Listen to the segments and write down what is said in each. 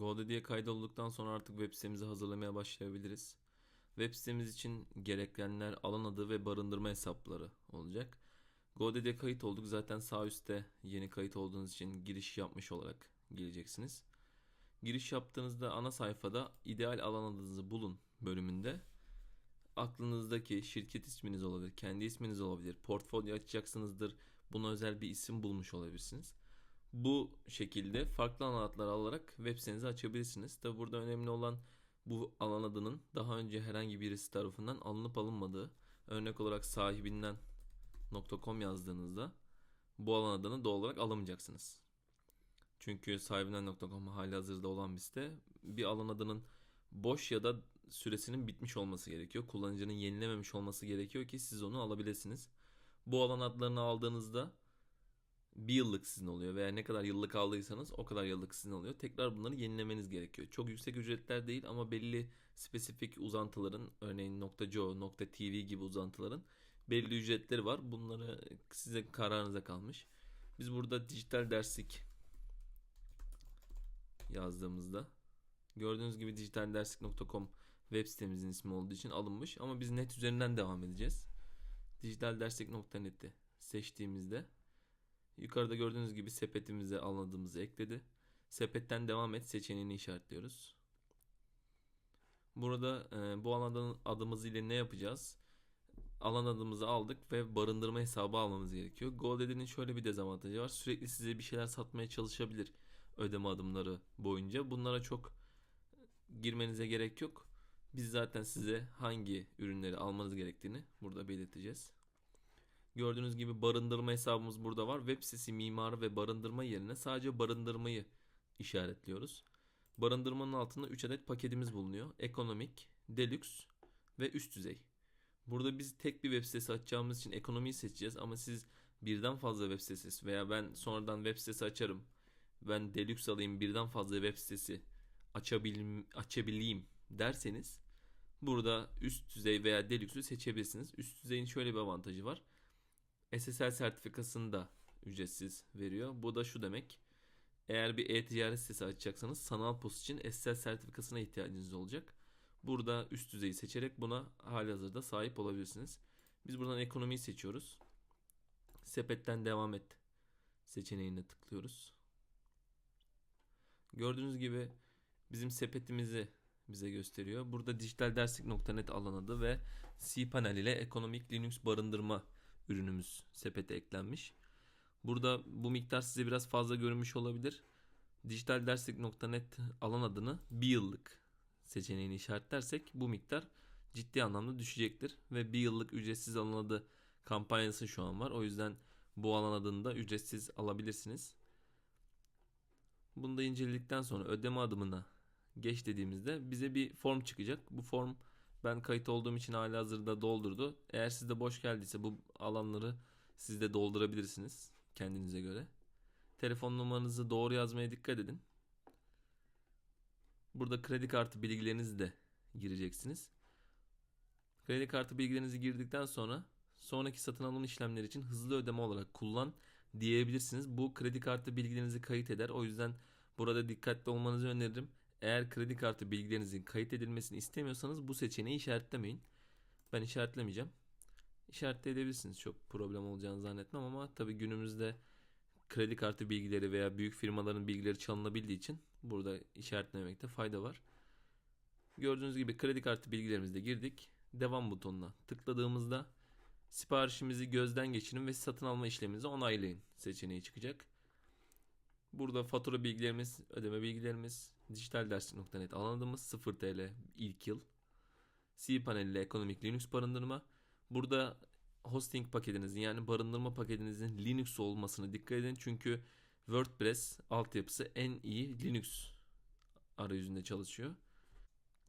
GoDaddy'ye kaydolduktan sonra artık web sitemizi hazırlamaya başlayabiliriz. Web sitemiz için gerekenler alan adı ve barındırma hesapları olacak. GoDaddy'ye kayıt olduk. Zaten sağ üstte yeni kayıt olduğunuz için giriş yapmış olarak geleceksiniz. Giriş yaptığınızda ana sayfada ideal alan adınızı bulun bölümünde aklınızdaki şirket isminiz olabilir, kendi isminiz olabilir, portfolyo açacaksınızdır. Buna özel bir isim bulmuş olabilirsiniz. Bu şekilde farklı alan adları alarak web sitenizi açabilirsiniz. Tabi burada önemli olan bu alan adının daha önce herhangi birisi tarafından alınıp alınmadığı. Örnek olarak sahibinden .com yazdığınızda bu alan adını doğal olarak alamayacaksınız. Çünkü sahibinden.com hali hazırda olan bir site bir alan adının boş ya da süresinin bitmiş olması gerekiyor. Kullanıcının yenilememiş olması gerekiyor ki siz onu alabilirsiniz. Bu alan adlarını aldığınızda bir yıllık sizin oluyor veya ne kadar yıllık aldıysanız o kadar yıllık sizin oluyor. Tekrar bunları yenilemeniz gerekiyor. Çok yüksek ücretler değil ama belli spesifik uzantıların örneğin .co, .tv gibi uzantıların belli ücretleri var. Bunları size kararınıza kalmış. Biz burada dijital derslik yazdığımızda gördüğünüz gibi dijitalderslik.com web sitemizin ismi olduğu için alınmış ama biz net üzerinden devam edeceğiz. Dijitalderslik.net'i seçtiğimizde yukarıda gördüğünüz gibi sepetimize anladığımızı ekledi. Sepetten devam et seçeneğini işaretliyoruz. Burada e, bu alan adımız ile ne yapacağız? Alan adımızı aldık ve barındırma hesabı almamız gerekiyor. GoDaddy'nin şöyle bir dezavantajı var. Sürekli size bir şeyler satmaya çalışabilir ödeme adımları boyunca. Bunlara çok girmenize gerek yok. Biz zaten size hangi ürünleri almanız gerektiğini burada belirteceğiz. Gördüğünüz gibi barındırma hesabımız burada var. Web sitesi mimarı ve barındırma yerine sadece barındırmayı işaretliyoruz. Barındırmanın altında 3 adet paketimiz bulunuyor. Ekonomik, deluxe ve üst düzey. Burada biz tek bir web sitesi açacağımız için ekonomiyi seçeceğiz ama siz birden fazla web sitesi veya ben sonradan web sitesi açarım. Ben deluxe alayım birden fazla web sitesi açabileyim, açabileyim derseniz burada üst düzey veya deluxe'ü seçebilirsiniz. Üst düzeyin şöyle bir avantajı var. SSL sertifikasını da ücretsiz veriyor. Bu da şu demek. Eğer bir e-ticaret sitesi açacaksanız sanal post için SSL sertifikasına ihtiyacınız olacak. Burada üst düzeyi seçerek buna hali hazırda sahip olabilirsiniz. Biz buradan ekonomiyi seçiyoruz. Sepetten devam et seçeneğine tıklıyoruz. Gördüğünüz gibi bizim sepetimizi bize gösteriyor. Burada dijitalderslik.net alan adı ve cPanel ile ekonomik Linux barındırma ürünümüz sepete eklenmiş. Burada bu miktar size biraz fazla görünmüş olabilir. Dijitalderslik.net alan adını bir yıllık seçeneğini işaretlersek bu miktar ciddi anlamda düşecektir. Ve bir yıllık ücretsiz alan adı kampanyası şu an var. O yüzden bu alan adını da ücretsiz alabilirsiniz. Bunu da inceledikten sonra ödeme adımına geç dediğimizde bize bir form çıkacak. Bu form ben kayıt olduğum için hali hazırda doldurdu. Eğer sizde boş geldiyse bu alanları siz de doldurabilirsiniz kendinize göre. Telefon numaranızı doğru yazmaya dikkat edin. Burada kredi kartı bilgilerinizi de gireceksiniz. Kredi kartı bilgilerinizi girdikten sonra sonraki satın alım işlemleri için hızlı ödeme olarak kullan diyebilirsiniz. Bu kredi kartı bilgilerinizi kayıt eder. O yüzden burada dikkatli olmanızı öneririm. Eğer kredi kartı bilgilerinizin kayıt edilmesini istemiyorsanız bu seçeneği işaretlemeyin. Ben işaretlemeyeceğim. İşaretleyebilirsiniz. Çok problem olacağını zannetmem ama tabii günümüzde kredi kartı bilgileri veya büyük firmaların bilgileri çalınabildiği için burada işaretlemekte fayda var. Gördüğünüz gibi kredi kartı bilgilerimizi de girdik. Devam butonuna tıkladığımızda siparişimizi gözden geçirin ve satın alma işleminizi onaylayın seçeneği çıkacak. Burada fatura bilgilerimiz, ödeme bilgilerimiz, dijitalderslik.net alan adımız 0 TL ilk yıl. cPanel ile ekonomik Linux barındırma. Burada hosting paketinizin yani barındırma paketinizin Linux olmasını dikkat edin. Çünkü WordPress altyapısı en iyi Linux arayüzünde çalışıyor.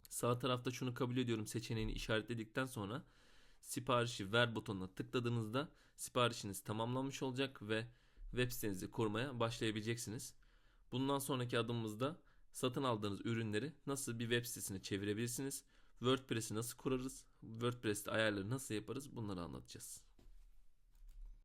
Sağ tarafta şunu kabul ediyorum seçeneğini işaretledikten sonra siparişi ver butonuna tıkladığınızda siparişiniz tamamlanmış olacak ve web sitenizi kurmaya başlayabileceksiniz. Bundan sonraki adımımızda satın aldığınız ürünleri nasıl bir web sitesine çevirebilirsiniz? WordPress'i nasıl kurarız? WordPress'te ayarları nasıl yaparız? Bunları anlatacağız.